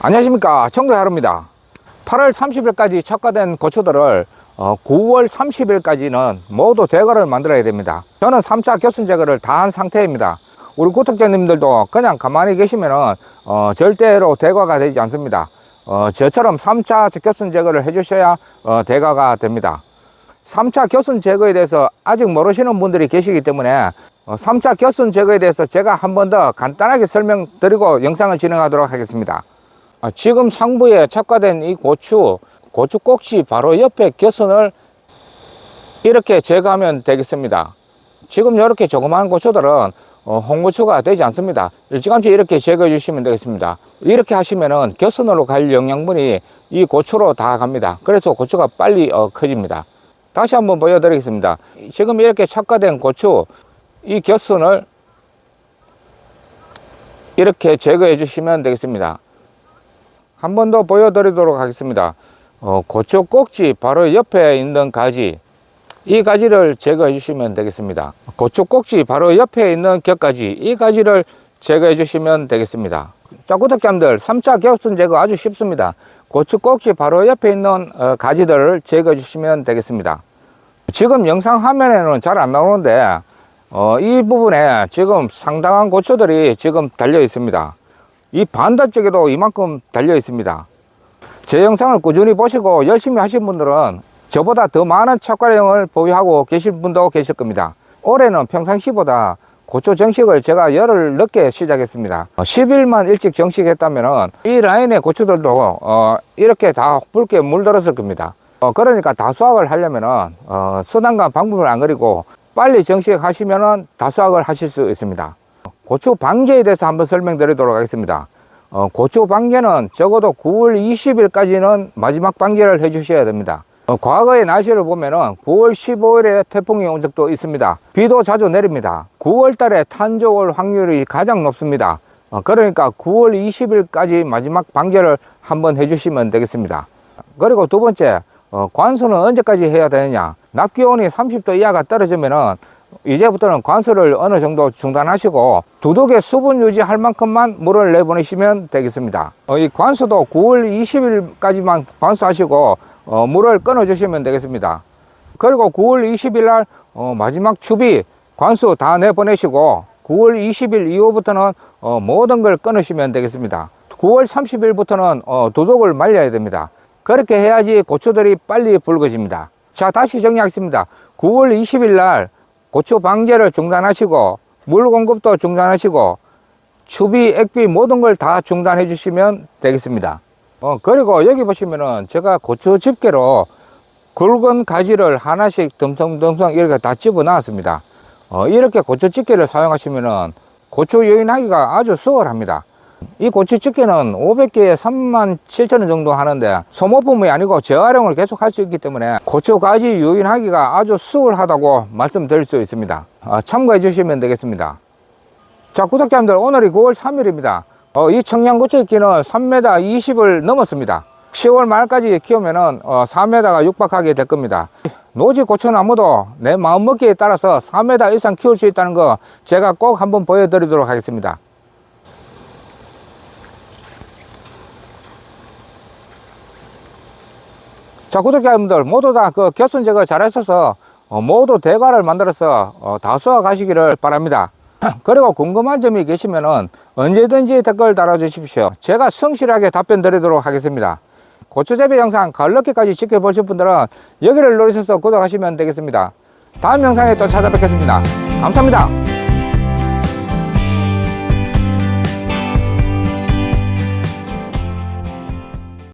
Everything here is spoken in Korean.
안녕하십니까. 청도하루입니다. 8월 30일까지 척가된 고추들을 어, 9월 30일까지는 모두 대거를 만들어야 됩니다. 저는 3차 교순 제거를 다 한 상태입니다. 우리 구독자님들도 그냥 가만히 계시면은 어, 절대로 대과가 되지 않습니다. 어, 저처럼 3차 교순 제거를 해주셔야 어, 대과가 됩니다. 3차 교순 제거에 대해서 아직 모르시는 분들이 계시기 때문에 어, 3차 교순 제거에 대해서 제가 한 번 더 간단하게 설명드리고 영상을 진행하도록 하겠습니다 아, 지금 상부에 착과된 이 고추, 고추 꼭지 바로 옆에 겨선을 이렇게 제거하면 되겠습니다. 지금 이렇게 조그마한 고추들은 어, 홍고추가 되지 않습니다. 일찌감치 이렇게 제거해 주시면 되겠습니다. 이렇게 하시면은 겨선으로 갈 영양분이 이 고추로 다 갑니다. 그래서 고추가 빨리 어, 커집니다. 다시 한번 보여드리겠습니다. 지금 이렇게 착과된 고추, 이 겨선을 이렇게 제거해 주시면 되겠습니다. 한 번 더 보여드리도록 하겠습니다. 어, 고추 꼭지 바로 옆에 있는 가지, 이 가지를 제거해 주시면 되겠습니다. 고추 꼭지 바로 옆에 있는 격가지, 이 가지를 제거해 주시면 되겠습니다. 자, 구독자님들, 3차 격순 제거 아주 쉽습니다. 고추 꼭지 바로 옆에 있는 어, 가지들을 제거해 주시면 되겠습니다. 지금 영상 화면에는 잘 안 나오는데, 어, 이 부분에 지금 상당한 고추들이 지금 달려 있습니다. 이 반대쪽에도 이만큼 달려 있습니다. 제 영상을 꾸준히 보시고 열심히 하신 분들은 저보다 더 많은 착과량을 보유하고 계신 분도 계실 겁니다. 올해는 평상시보다 고초 정식을 제가 열흘 늦게 시작했습니다. 어, 10일만 일찍 정식했다면 이 라인의 고추들도 어, 이렇게 다 붉게 물들었을 겁니다. 어, 그러니까 다 수확을 하려면 어, 수단과 방법을 안 그리고 빨리 정식하시면 다 수확을 하실 수 있습니다. 고추 방제에 대해서 한번 설명드리도록 하겠습니다. 어, 고추 방제는 적어도 9월 20일까지는 마지막 방제를 해 주셔야 됩니다. 어, 과거의 날씨를 보면 은 9월 15일에 태풍이 온 적도 있습니다. 비도 자주 내립니다. 9월 달에 탄저 올 확률이 가장 높습니다. 어, 그러니까 9월 20일까지 마지막 방제를 한번 해주시면 되겠습니다. 그리고 두 번째, 어, 관수는 언제까지 해야 되느냐? 낮 기온이 30도 이하가 떨어지면은 이제부터는 관수를 어느 정도 중단하시고 두둑에 수분 유지할 만큼만 물을 내보내시면 되겠습니다. 어, 이 관수도 9월 20일까지만 관수하시고 어, 물을 끊어 주시면 되겠습니다. 그리고 9월 20일 날 어, 마지막 추비 관수 다 내보내시고 9월 20일 이후부터는 어, 모든 걸 끊으시면 되겠습니다. 9월 30일부터는 어, 두둑을 말려야 됩니다. 그렇게 해야지 고추들이 빨리 붉어집니다. 자, 다시 정리하겠습니다. 9월 20일 날 고추 방제를 중단하시고 물 공급도 중단하시고 추비, 액비 모든 걸 다 중단해 주시면 되겠습니다. 어, 그리고 여기 보시면은 제가 고추 집게로 굵은 가지를 하나씩 듬성듬성 이렇게 다 집어 놨습니다. 어, 이렇게 고추 집게를 사용하시면은 고추 요인하기가 아주 수월합니다. 이 고추 집게는 500개에 3만 7천 원 정도 하는데 소모품이 아니고 재활용을 계속 할 수 있기 때문에 고추 가지 요인하기가 아주 수월하다고 말씀드릴 수 있습니다. 어, 참고해 주시면 되겠습니다. 자, 구독자님들 오늘이 9월 3일입니다. 어, 이 청양고추 키는 3m 20을 넘었습니다. 10월 말까지 키우면 은 어, 4m가 육박하게 될 겁니다. 노지 고추나무도 내 마음먹기에 따라서 4m 이상 키울 수 있다는 거 제가 꼭 한번 보여드리도록 하겠습니다. 자, 구독자분들 모두 다그 교순 제거 잘 하셔서 어, 모두 대과를 만들어서 어, 다 수확 하시기를 바랍니다. 그리고 궁금한 점이 계시면은 언제든지 댓글 달아주십시오. 제가 성실하게 답변 드리도록 하겠습니다. 고추재배 영상 가을 늦게까지 지켜보실 분들은 여기를 누르셔서 구독하시면 되겠습니다. 다음 영상에 또 찾아뵙겠습니다. 감사합니다.